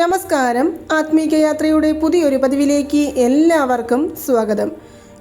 നമസ്കാരം. ആത്മീക യാത്രയുടെ പുതിയൊരു പതിവിലേക്ക് എല്ലാവർക്കും സ്വാഗതം.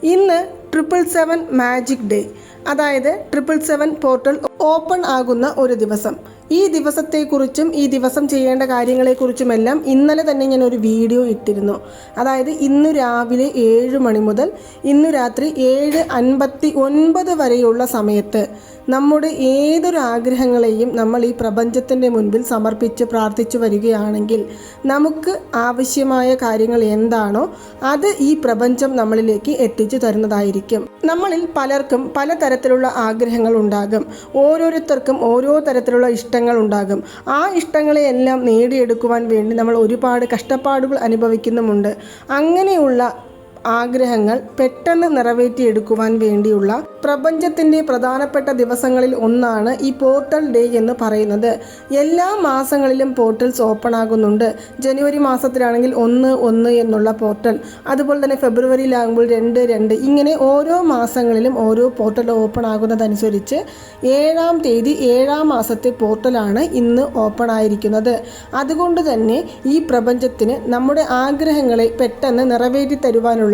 ഇന്ന് ട്രിപ്പിൾ സെവൻ മാജിക് ഡേ. അതായത് ട്രിപ്പിൾ സെവൻ പോർട്ടൽ ഓപ്പൺ ആകുന്ന ഒരു ദിവസം. ഈ ദിവസത്തെക്കുറിച്ചും ഈ ദിവസം ചെയ്യേണ്ട കാര്യങ്ങളെക്കുറിച്ചുമെല്ലാം ഇന്നലെ തന്നെ ഞാൻ ഒരു വീഡിയോ ഇട്ടിരുന്നു. അതായത് ഇന്ന് രാവിലെ ഏഴ് മണി മുതൽ ഇന്ന് രാത്രി ഏഴ് അൻപത്തി ഒൻപത് വരെയുള്ള സമയത്ത് നമ്മുടെ ഏതൊരു ആഗ്രഹങ്ങളെയും നമ്മൾ ഈ പ്രപഞ്ചത്തിന്റെ മുൻപിൽ സമർപ്പിച്ച് പ്രാർത്ഥിച്ചു വരികയാണെങ്കിൽ നമുക്ക് ആവശ്യമായ കാര്യങ്ങൾ എന്താണോ അത് ഈ പ്രപഞ്ചം നമ്മളിലേക്ക് എത്തിച്ചു തരുന്നതായിരിക്കും. നമ്മളിൽ പലർക്കും പലതരത്തിലുള്ള ആഗ്രഹങ്ങൾ ഉണ്ടാകും. ഓരോരുത്തർക്കും ഓരോ തരത്തിലുള്ള ഇഷ്ടങ്ങൾ ഉണ്ടാകും. ആ ഇഷ്ടങ്ങളെയെല്ലാം നേടിയെടുക്കുവാൻ വേണ്ടി നമ്മൾ ഒരുപാട് കഷ്ടപ്പാടുകൾ അനുഭവിക്കുന്നുമുണ്ട്. അങ്ങനെയുള്ള ആഗ്രഹങ്ങൾ പെട്ടെന്ന് നിറവേറ്റിയെടുക്കുവാൻ വേണ്ടിയുള്ള പ്രപഞ്ചത്തിന്റെ പ്രധാനപ്പെട്ട ദിവസങ്ങളിൽ ഒന്നാണ് ഈ പോർട്ടൽ ഡേ എന്ന് പറയുന്നത്. എല്ലാ മാസങ്ങളിലും പോർട്ടൽസ് ഓപ്പൺ ആകുന്നുണ്ട് ജനുവരി മാസത്തിലാണെങ്കിൽ ഒന്ന് ഒന്ന് എന്നുള്ള പോർട്ടൽ. അതുപോലെ തന്നെ ഫെബ്രുവരിയിലാകുമ്പോൾ രണ്ട് രണ്ട്. ഇങ്ങനെ ഓരോ മാസങ്ങളിലും ഓരോ പോർട്ടൽ ഓപ്പൺ ആകുന്നതനുസരിച്ച് ഏഴാം തീയതി ഏഴാം മാസത്തെ പോർട്ടലാണ് ഇന്ന് ഓപ്പൺ ആയിരിക്കുന്നത് അതുകൊണ്ട് തന്നെ ഈ പ്രപഞ്ചത്തിന് നമ്മുടെ ആഗ്രഹങ്ങളെ പെട്ടെന്ന് നിറവേറ്റി തരുവാനുള്ള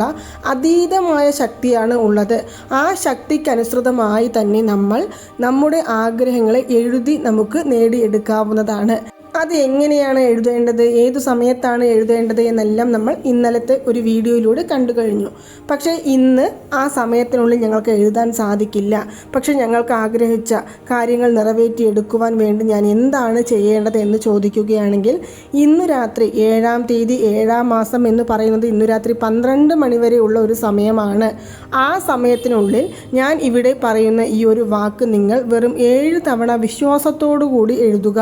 അതീതമായ ശക്തിയാണ് ഉള്ളത്. ആ ശക്തിക്കനുസൃതമായി തന്നെ നമ്മൾ നമ്മുടെ ആഗ്രഹങ്ങളെ എഴുതി നമുക്ക് നേടിയെടുക്കാവുന്നതാണ്. അത് എങ്ങനെയാണ് എഴുതേണ്ടത്? ഏത് സമയത്താണ് എഴുതേണ്ടത് എന്നെല്ലാം നമ്മൾ ഇന്നലത്തെ ഒരു വീഡിയോയിലൂടെ കണ്ടു കഴിഞ്ഞു. പക്ഷേ ഇന്ന് ആ സമയത്തിനുള്ളിൽ ഞങ്ങൾക്ക് എഴുതാൻ സാധിക്കില്ല. പക്ഷേ ഞങ്ങൾക്ക് ആഗ്രഹിച്ച കാര്യങ്ങൾ നിറവേറ്റിയെടുക്കുവാൻ വേണ്ടി ഞാൻ എന്താണ് ചെയ്യേണ്ടത് എന്ന് ചോദിക്കുകയാണെങ്കിൽ ഇന്ന് രാത്രി ഏഴാം തീയതി ഏഴാം മാസം എന്ന് പറയുന്നത് ഇന്ന് രാത്രി പന്ത്രണ്ട് മണിവരെയുള്ള ഒരു സമയമാണ്. ആ സമയത്തിനുള്ളിൽ ഞാൻ ഇവിടെ പറയുന്ന ഈ ഒരു വാക്ക് നിങ്ങൾ വെറും ഏഴ് തവണ വിശ്വാസത്തോടു കൂടി എഴുതുക.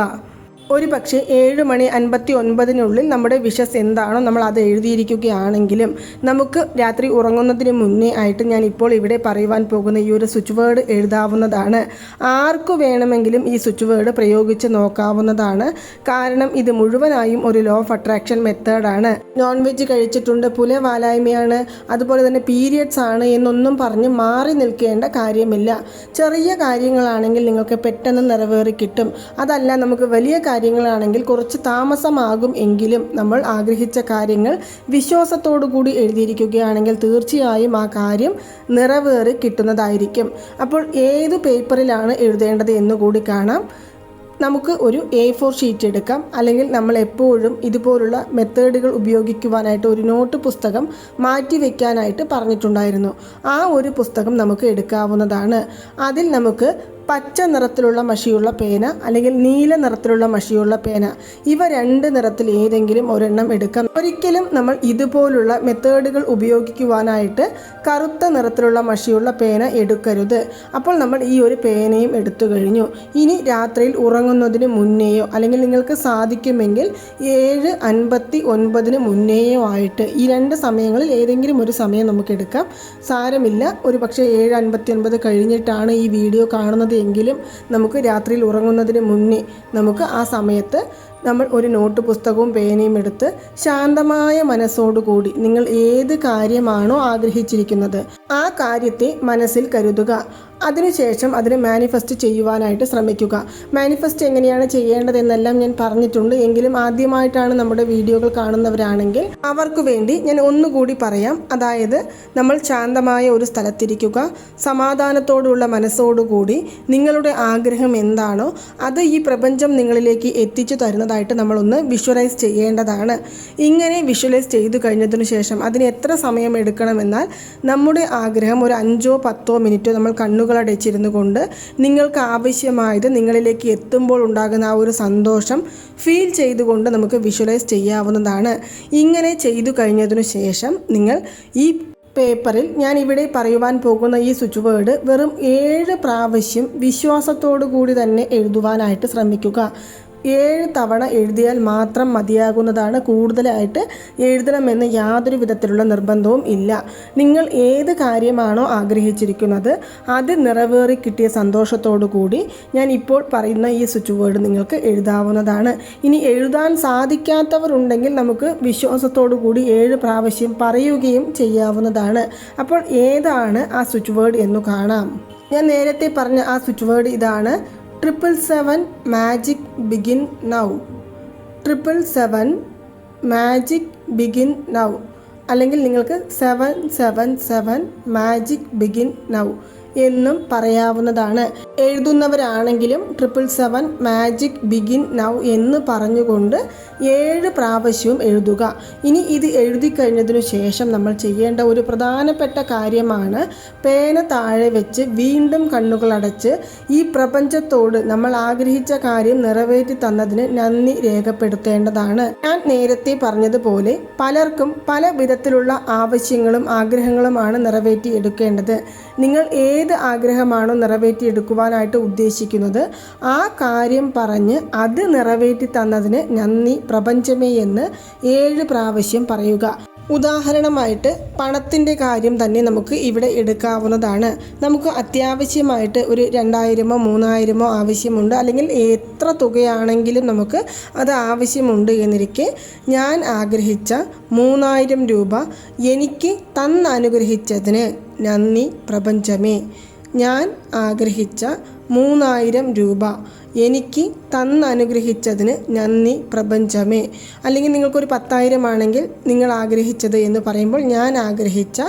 ഒരു പക്ഷേ ഏഴ് മണി അൻപത്തി ഒൻപതിനുള്ളിൽ നമ്മുടെ വിഷസ് എന്താണോ നമ്മൾ അത് എഴുതിയിരിക്കുകയാണെങ്കിലും നമുക്ക് രാത്രി ഉറങ്ങുന്നതിന് മുന്നേ ആയിട്ട് ഞാൻ ഇപ്പോൾ ഇവിടെ പറയുവാൻ പോകുന്ന ഈ ഒരു സ്വിച്ച് വേർഡ് എഴുതാവുന്നതാണ്. ആർക്കു വേണമെങ്കിലും ഈ സ്വിച്ച് വേർഡ് പ്രയോഗിച്ച് നോക്കാവുന്നതാണ്. കാരണം ഇത് മുഴുവനായും ഒരു ലോ ഓഫ് അട്രാക്ഷൻ മെത്തേഡാണ് നോൺ വെജ് കഴിച്ചിട്ടുണ്ട് പുലവാലായ്മയാണ് അതുപോലെ തന്നെ പീരിയഡ്സ് ആണ് എന്നൊന്നും പറഞ്ഞ് മാറി നിൽക്കേണ്ട കാര്യമില്ല. ചെറിയ കാര്യങ്ങളാണെങ്കിൽ നിങ്ങൾക്ക് പെട്ടെന്ന് നിറവേറി കിട്ടും. അതല്ല നമുക്ക് വലിയ കാര്യങ്ങളാണെങ്കിൽ കുറച്ച് താമസമാകും എങ്കിലും നമ്മൾ ആഗ്രഹിച്ച കാര്യങ്ങൾ വിശ്വാസത്തോടു കൂടി എഴുതിയിരിക്കുകയാണെങ്കിൽ തീർച്ചയായും ആ കാര്യം നിറവേറി കിട്ടുന്നതായിരിക്കും. അപ്പോൾ ഏത് പേപ്പറിലാണ് എഴുതേണ്ടത് എന്നുകൂടി കാണാം. നമുക്ക് ഒരു എ ഫോർ ഷീറ്റ് എടുക്കാം. അല്ലെങ്കിൽ നമ്മൾ എപ്പോഴും ഇതുപോലുള്ള മെത്തേഡുകൾ ഉപയോഗിക്കുവാനായിട്ട് ഒരു നോട്ട് പുസ്തകം മാറ്റി വയ്ക്കാനായിട്ട് പറഞ്ഞിട്ടുണ്ടായിരുന്നു. ആ ഒരു പുസ്തകം നമുക്ക് എടുക്കാവുന്നതാണ്. അതിൽ നമുക്ക് പച്ച നിറത്തിലുള്ള മഷിയുള്ള പേന അല്ലെങ്കിൽ നീല നിറത്തിലുള്ള മഷിയുള്ള പേന. ഇവ രണ്ട് നിറത്തിൽ ഏതെങ്കിലും ഒരെണ്ണം എടുക്കാം. ഒരിക്കലും നമ്മൾ ഇതുപോലുള്ള മെത്തേഡുകൾ ഉപയോഗിക്കുവാനായിട്ട് കറുത്ത നിറത്തിലുള്ള മഷിയുള്ള പേന എടുക്കരുത്. അപ്പോൾ നമ്മൾ ഈ ഒരു പേനയും എടുത്തു കഴിഞ്ഞു. ഇനി രാത്രിയിൽ ഉറങ്ങുന്നതിന് മുന്നേയോ അല്ലെങ്കിൽ നിങ്ങൾക്ക് സാധിക്കുമെങ്കിൽ ഏഴ് അൻപത്തി ഒൻപതിന് മുന്നേയോ ആയിട്ട് ഈ രണ്ട് സമയങ്ങളിൽ ഏതെങ്കിലും ഒരു സമയം നമുക്ക് എടുക്കാം. സാരമില്ല. ഒരു പക്ഷേ ഏഴ് അൻപത്തി ഒൻപത് കഴിഞ്ഞിട്ടാണ് ഈ വീഡിയോ കാണുന്നത് എങ്കിലും നമുക്ക് രാത്രിയിൽ ഉറങ്ങുന്നതിന് മുന്നേ നമുക്ക് ആ സമയത്ത് നമ്മൾ ഒരു നോട്ട് പുസ്തകവും പേനയും എടുത്ത് ശാന്തമായ മനസ്സോടുകൂടി നിങ്ങൾ ഏത് കാര്യമാണോ ആഗ്രഹിച്ചിരിക്കുന്നത്. ആ കാര്യത്തെ മനസ്സിൽ കരുതുക. അതിനുശേഷം അതിനെ മാനിഫെസ്റ്റ് ചെയ്യുവാനായിട്ട് ശ്രമിക്കുക. മാനിഫെസ്റ്റ് എങ്ങനെയാണ് ചെയ്യേണ്ടതെന്നെല്ലാം ഞാൻ പറഞ്ഞിട്ടുണ്ട്. എങ്കിലും ആദ്യമായിട്ടാണ് നമ്മുടെ വീഡിയോകൾ കാണുന്നവരാണെങ്കിൽ അവർക്ക് വേണ്ടി ഞാൻ ഒന്നുകൂടി പറയാം. അതായത് നമ്മൾ ശാന്തമായ ഒരു സ്ഥലത്തിരിക്കുക. സമാധാനത്തോടുള്ള മനസ്സോടുകൂടി നിങ്ങളുടെ ആഗ്രഹം എന്താണോ അത് ഈ പ്രപഞ്ചം നിങ്ങളിലേക്ക് എത്തിച്ചു തരുന്നതായിട്ട് നമ്മളൊന്ന് വിഷ്വലൈസ് ചെയ്യേണ്ടതാണ്. ഇങ്ങനെ വിഷ്വലൈസ് ചെയ്തു കഴിഞ്ഞതിനു ശേഷം അതിന് എത്ര സമയം എടുക്കണമെന്നാൽ നമ്മുടെ ആഗ്രഹം ഒരു അഞ്ചോ പത്തോ മിനിറ്റോ നമ്മൾ കണ്ണുകളടച്ചിരുന്നു കൊണ്ട് നിങ്ങൾക്ക് ആവശ്യമായത് നിങ്ങളിലേക്ക് എത്തുമ്പോൾ ഉണ്ടാകുന്ന ആ ഒരു സന്തോഷം ഫീൽ ചെയ്തുകൊണ്ട് നമുക്ക് വിഷ്വലൈസ് ചെയ്യാവുന്നതാണ്. ഇങ്ങനെ ചെയ്തു കഴിഞ്ഞതിനു ശേഷം നിങ്ങൾ ഈ പേപ്പറിൽ ഞാൻ ഇവിടെ പറയുവാൻ പോകുന്ന ഈ സ്വിച്ച് വേർഡ് വെറും ഏഴ് പ്രാവശ്യം വിശ്വാസത്തോടു കൂടി തന്നെ എഴുതുവാനായിട്ട് ശ്രമിക്കുക. ഏഴ് തവണ എഴുതിയാൽ മാത്രം മതിയാകുന്നതാണ് കൂടുതലായിട്ട് എഴുതണമെന്ന് യാതൊരു വിധത്തിലുള്ള നിർബന്ധവും ഇല്ല. നിങ്ങൾ ഏത് കാര്യമാണോ ആഗ്രഹിച്ചിരിക്കുന്നത് അത് നിറവേറി കിട്ടിയ സന്തോഷത്തോടു കൂടി ഞാൻ ഇപ്പോൾ പറയുന്ന ഈ സ്വിച്ച് വേർഡ് നിങ്ങൾക്ക് എഴുതാവുന്നതാണ്. ഇനി എഴുതാൻ സാധിക്കാത്തവരുണ്ടെങ്കിൽ നമുക്ക് വിശ്വാസത്തോടു കൂടി ഏഴ് പ്രാവശ്യം പറയുകയും ചെയ്യാവുന്നതാണ്. അപ്പോൾ ഏതാണ് ആ സ്വിച്ച് വേർഡ് എന്ന് കാണാം. ഞാൻ നേരത്തെ പറഞ്ഞ ആ സ്വിച്ച് വേർഡ് ഇതാണ്. Triple seven magic begin now triple seven magic begin now അല്ലെങ്കിൽ നിങ്ങൾക്ക് seven seven seven magic begin now എന്നും പറയാവുന്നതാണ്. എഴുതുന്നവരാണെങ്കിലും triple seven magic begin now എന്ന് പറഞ്ഞുകൊണ്ട് ഏഴ് പ്രാവശ്യവും എഴുതുക. ഇനി ഇത് എഴുതി കഴിഞ്ഞതിനു ശേഷം നമ്മൾ ചെയ്യേണ്ട ഒരു പ്രധാനപ്പെട്ട കാര്യമാണ് പേന താഴെ വെച്ച് വീണ്ടും കണ്ണുകൾ അടച്ച് ഈ പ്രപഞ്ചത്തോട് നമ്മൾ ആഗ്രഹിച്ച കാര്യം നിറവേറ്റി തന്നതിന് നന്ദി രേഖപ്പെടുത്തേണ്ടതാണ്. ഞാൻ നേരത്തെ പറഞ്ഞതുപോലെ പലർക്കും പല വിധത്തിലുള്ള ആവശ്യങ്ങളും ആഗ്രഹങ്ങളുമാണ് നിറവേറ്റി എടുക്കേണ്ടത്. നിങ്ങൾ ഏത് ആഗ്രഹമാണോ നിറവേറ്റിയെടുക്കുവാനായിട്ട് ഉദ്ദേശിക്കുന്നത് ആ കാര്യം പറഞ്ഞ് അത് നിറവേറ്റി തന്നതിന് നന്ദി പ്രപഞ്ചമേ എന്ന് ഏഴ് പ്രാവശ്യം പറയുക. ഉദാഹരണമായിട്ട് പണത്തിന്റെ കാര്യം തന്നെ നമുക്ക് ഇവിടെ എടുക്കാവുന്നതാണ്. നമുക്ക് അത്യാവശ്യമായിട്ട് ഒരു രണ്ടായിരമോ മൂന്നായിരമോ ആവശ്യമുണ്ട്. അല്ലെങ്കിൽ എത്ര തുകയാണെങ്കിലും നമുക്ക് അത് ആവശ്യമുണ്ട് എന്നിരിക്കെ ഞാൻ ആഗ്രഹിച്ച മൂന്നായിരം രൂപ എനിക്ക് തന്നനുഗ്രഹിച്ചതിന് നന്ദി പ്രപഞ്ചമേ. ഞാൻ ആഗ്രഹിച്ച മൂന്നായിരം രൂപ. എനിക്ക് തന്നനുഗ്രഹിച്ചതിന് നന്ദി പ്രപഞ്ചമേ. അല്ലെങ്കിൽ നിങ്ങൾക്കൊരു പത്തായിരം ആണെങ്കിൽ നിങ്ങൾ ആഗ്രഹിച്ചത് എന്ന് പറയുമ്പോൾ ഞാൻ ആഗ്രഹിച്ച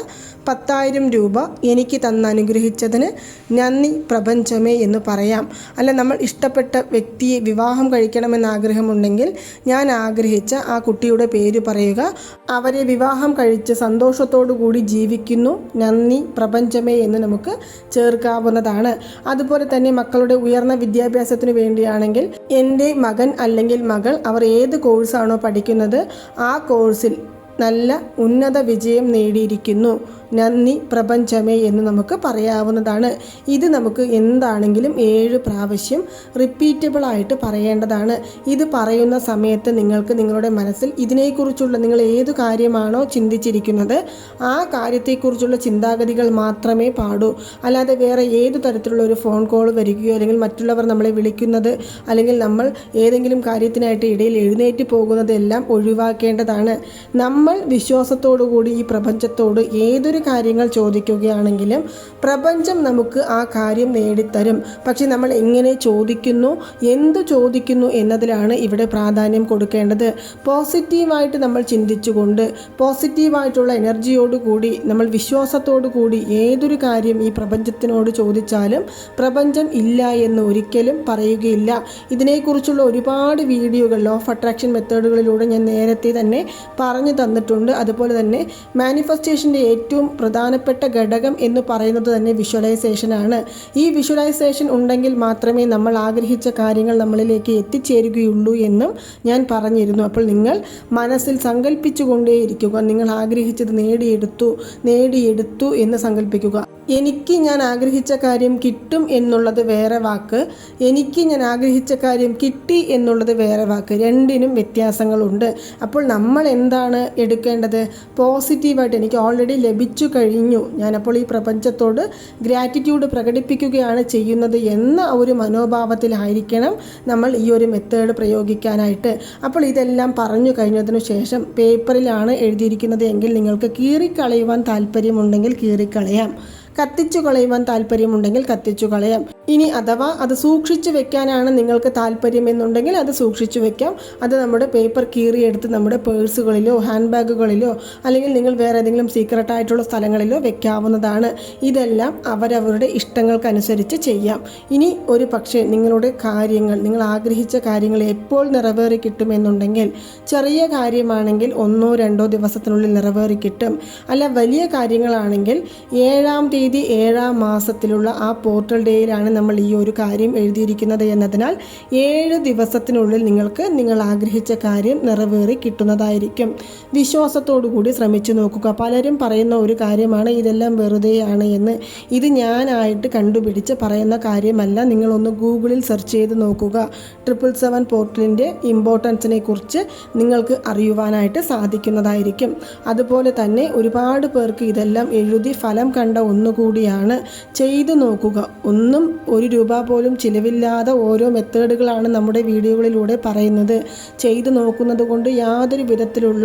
പത്തായിരം രൂപ എനിക്ക് തന്നനുഗ്രഹിച്ചതിന് നന്ദി പ്രപഞ്ചമേ എന്ന് പറയാം. അല്ല നമ്മൾ ഇഷ്ടപ്പെട്ട വ്യക്തിയെ വിവാഹം കഴിക്കണമെന്ന് ആഗ്രഹമുണ്ടെങ്കിൽ ഞാൻ ആഗ്രഹിച്ച ആ കുട്ടിയുടെ പേര് പറയുക. അവരെ വിവാഹം കഴിച്ച് സന്തോഷത്തോടു കൂടി ജീവിക്കുന്നു. നന്ദി പ്രപഞ്ചമേ എന്ന് നമുക്ക് ചേർക്കാവുന്നതാണ്. അതുപോലെ തന്നെ മക്കളുടെ ഉയർന്ന വിദ്യാഭ്യാസത്തിന് വേണ്ടിയാണെങ്കിൽ എന്റെ മകൻ അല്ലെങ്കിൽ മകൾ അവർ ഏത് കോഴ്സാണോ പഠിക്കുന്നത് ആ കോഴ്സിൽ നല്ല ഉന്നത വിജയം നേടിയിരിക്കുന്നു. നന്ദി പ്രപഞ്ചമേ എന്ന് നമുക്ക് പറയാവുന്നതാണ്. ഇത് നമുക്ക് എന്താണെങ്കിലും ഏഴ് പ്രാവശ്യം റിപ്പീറ്റബിൾ ആയിട്ട് പറയേണ്ടതാണ്. ഇത് പറയുന്ന സമയത്ത് നിങ്ങൾക്ക് നിങ്ങളുടെ മനസ്സിൽ ഇതിനെക്കുറിച്ചുള്ള നിങ്ങൾ ഏത് കാര്യമാണോ ചിന്തിച്ചിരിക്കുന്നത് ആ കാര്യത്തെക്കുറിച്ചുള്ള ചിന്താഗതികൾ മാത്രമേ പാടൂ. അല്ലാതെ വേറെ ഏത് തരത്തിലുള്ള ഒരു ഫോൺ കോൾ വരികയോ അല്ലെങ്കിൽ മറ്റുള്ളവർ നമ്മളെ വിളിക്കുന്നത് അല്ലെങ്കിൽ നമ്മൾ ഏതെങ്കിലും കാര്യത്തിനായിട്ട് ഇടയിൽ എഴുന്നേറ്റ് പോകുന്നതെല്ലാം ഒഴിവാക്കേണ്ടതാണ്. നമ്മൾ വിശ്വാസത്തോടു കൂടി ഈ പ്രപഞ്ചത്തോട് ഏതൊരു കാര്യങ്ങൾ ചോദിക്കുകയാണെങ്കിലും പ്രപഞ്ചം നമുക്ക് ആ കാര്യം നേടിത്തരും. പക്ഷെ നമ്മൾ എങ്ങനെ ചോദിക്കുന്നു എന്തു ചോദിക്കുന്നു എന്നതിലാണ് ഇവിടെ പ്രാധാന്യം കൊടുക്കേണ്ടത്. പോസിറ്റീവായിട്ട് നമ്മൾ ചിന്തിച്ചുകൊണ്ട് പോസിറ്റീവായിട്ടുള്ള എനർജിയോട് കൂടി നമ്മൾ വിശ്വാസത്തോടു കൂടി ഏതൊരു കാര്യം ഈ പ്രപഞ്ചത്തിനോട് ചോദിച്ചാലും പ്രപഞ്ചം ഇല്ല എന്ന് ഒരിക്കലും പറയുകയില്ല. ഇതിനെക്കുറിച്ചുള്ള ഒരുപാട് വീഡിയോകൾ ലോ ഓഫ് അട്രാക്ഷൻ മെത്തേഡുകളിലൂടെ ഞാൻ നേരത്തെ തന്നെ പറഞ്ഞു തന്നിട്ടുണ്ട് അതുപോലെ തന്നെ മാനിഫെസ്റ്റേഷന്റെ ഏറ്റവും പ്രധാനപ്പെട്ട ഘടകം എന്ന് പറയുന്നത് തന്നെ വിഷ്വലൈസേഷനാണ് ഈ വിഷ്വലൈസേഷൻ ഉണ്ടെങ്കിൽ മാത്രമേ നമ്മൾ ആഗ്രഹിച്ച കാര്യങ്ങൾ നമ്മളിലേക്ക് എത്തിച്ചേരുകയുള്ളൂ എന്നും ഞാൻ പറഞ്ഞിരുന്നു. അപ്പോൾ നിങ്ങൾ മനസ്സിൽ സങ്കല്പിച്ചുകൊണ്ടേയിരിക്കുക നിങ്ങൾ ആഗ്രഹിച്ചത് നേടിയെടുത്തു നേടിയെടുത്തു എന്ന് സങ്കല്പിക്കുക എനിക്ക് ഞാൻ ആഗ്രഹിച്ച കാര്യം കിട്ടും എന്നുള്ളത് വേറെ വാക്ക്. എനിക്ക് ഞാൻ ആഗ്രഹിച്ച കാര്യം കിട്ടി എന്നുള്ളത് വേറെ വാക്ക്. രണ്ടിനും വ്യത്യാസങ്ങളുണ്ട്. അപ്പോൾ നമ്മൾ എന്താണ് എടുക്കേണ്ടത്? പോസിറ്റീവായിട്ട് എനിക്ക് ഓൾറെഡി ലഭിച്ചു കഴിഞ്ഞു. ഞാനപ്പോൾ ഈ പ്രപഞ്ചത്തോട് ഗ്രാറ്റിറ്റ്യൂഡ് പ്രകടിപ്പിക്കുകയാണ് ചെയ്യുന്നത് എന്ന ഒരു മനോഭാവത്തിലായിരിക്കണം നമ്മൾ ഈ ഒരു മെത്തേഡ് പ്രയോഗിക്കാനായിട്ട്. അപ്പോൾ ഇതെല്ലാം പറഞ്ഞു കഴിഞ്ഞതിനു ശേഷം പേപ്പറിലാണ് എഴുതിയിരിക്കുന്നത് എങ്കിൽ നിങ്ങൾക്ക് കീറിക്കളയുവാൻ താല്പര്യമുണ്ടെങ്കിൽ കീറിക്കളയാം. കത്തിച്ചു കളയുവാൻ താല്പര്യമുണ്ടെങ്കിൽ കത്തിച്ചു കളയാം. ഇനി അഥവാ അത് സൂക്ഷിച്ചു വെക്കാനാണ് നിങ്ങൾക്ക് താല്പര്യം എന്നുണ്ടെങ്കിൽ അത് സൂക്ഷിച്ചു വെക്കാം. അത് നമ്മുടെ പേപ്പർ കീറിയെടുത്ത് നമ്മുടെ പേഴ്സുകളിലോ ഹാൻഡ് ബാഗുകളിലോ അല്ലെങ്കിൽ നിങ്ങൾ വേറെ ഏതെങ്കിലും സീക്രട്ട് ആയിട്ടുള്ള സ്ഥലങ്ങളിലോ വെക്കാവുന്നതാണ്. ഇതെല്ലാം അവരവരുടെ ഇഷ്ടങ്ങൾക്കനുസരിച്ച് ചെയ്യാം. ഇനി ഒരു പക്ഷേ നിങ്ങളുടെ കാര്യങ്ങൾ നിങ്ങൾ ആഗ്രഹിച്ച കാര്യങ്ങൾ എപ്പോൾ നിറവേറി കിട്ടുമെന്നുണ്ടെങ്കിൽ ചെറിയ കാര്യമാണെങ്കിൽ ഒന്നോ രണ്ടോ ദിവസത്തിനുള്ളിൽ നിറവേറി കിട്ടും. അല്ല വലിയ കാര്യങ്ങളാണെങ്കിൽ ഏഴാം തീയതി ഏഴാം മാസത്തിലുള്ള ആ പോർട്ടൽ ഡേയിലാണ് നമ്മൾ ഈ ഒരു കാര്യം എഴുതിയിരിക്കുന്നത് എന്നതിനാൽ ഏഴ് ദിവസത്തിനുള്ളിൽ നിങ്ങൾക്ക് നിങ്ങൾ ആഗ്രഹിച്ച കാര്യം നിറവേറി കിട്ടുന്നതായിരിക്കും. വിശ്വാസത്തോടു കൂടി ശ്രമിച്ചു നോക്കുക. പലരും പറയുന്ന ഒരു കാര്യമാണ് ഇതെല്ലാം വെറുതെയാണ് എന്ന്. ഇത് ഞാനായിട്ട് കണ്ടുപിടിച്ച് പറയുന്ന കാര്യമല്ല. നിങ്ങളൊന്ന് ഗൂഗിളിൽ സെർച്ച് ചെയ്ത് നോക്കുക. ട്രിപ്പിൾ സെവൻ പോർട്ടലിന്റെ ഇമ്പോർട്ടൻസിനെ കുറിച്ച് നിങ്ങൾക്ക് അറിയുവാനായിട്ട് സാധിക്കുന്നതായിരിക്കും. അതുപോലെ തന്നെ ഒരുപാട് പേർക്ക് ഇതെല്ലാം എഴുതി ഫലം കണ്ട ഒന്നുകൂടിയാണ് ചെയ്തു നോക്കുക. ഒന്നും ഒരു രൂപ പോലും ചിലവില്ലാതെ ഓരോ മെത്തേഡുകളാണ് നമ്മുടെ വീഡിയോകളിലൂടെ പറയുന്നത്. ചെയ്തു നോക്കുന്നത് കൊണ്ട് യാതൊരു വിധത്തിലുള്ള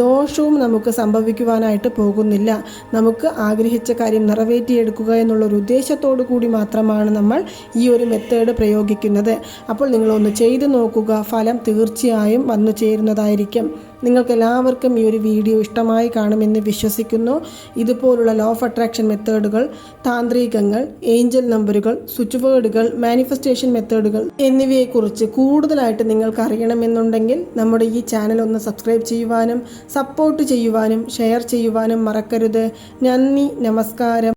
ദോഷവും നമുക്ക് സംഭവിക്കുവാനായിട്ട് പോകുന്നില്ല. നമുക്ക് ആഗ്രഹിച്ച കാര്യം നിറവേറ്റിയെടുക്കുക എന്നുള്ള ഒരു ഉദ്ദേശത്തോടു കൂടി മാത്രമാണ് നമ്മൾ ഈ ഒരു മെത്തേഡ് പ്രയോഗിക്കുന്നത്. അപ്പോൾ നിങ്ങളൊന്ന് ചെയ്തു നോക്കുക. ഫലം തീർച്ചയായും വന്നു ചേരുന്നതായിരിക്കും. നിങ്ങൾക്ക് എല്ലാവർക്കും ഈ ഒരു വീഡിയോ ഇഷ്ടമായി കാണുമെന്ന് വിശ്വസിക്കുന്നു. ഇതുപോലുള്ള ലോ ഓഫ് അട്രാക്ഷൻ മെത്തേഡുകൾ താന്ത്രികങ്ങൾ ഏഞ്ചൽ നമ്പറുകൾ സ്വിച്ച് വേർഡുകൾ മാനിഫെസ്റ്റേഷൻ മെത്തേഡുകൾ എന്നിവയെക്കുറിച്ച് കൂടുതലായിട്ട് നിങ്ങൾക്ക് അറിയണമെന്നുണ്ടെങ്കിൽ നമ്മുടെ ഈ ചാനൽ ഒന്ന് സബ്സ്ക്രൈബ് ചെയ്യുവാനും സപ്പോർട്ട് ചെയ്യുവാനും ഷെയർ ചെയ്യുവാനും മറക്കരുത്. നന്ദി നമസ്കാരം.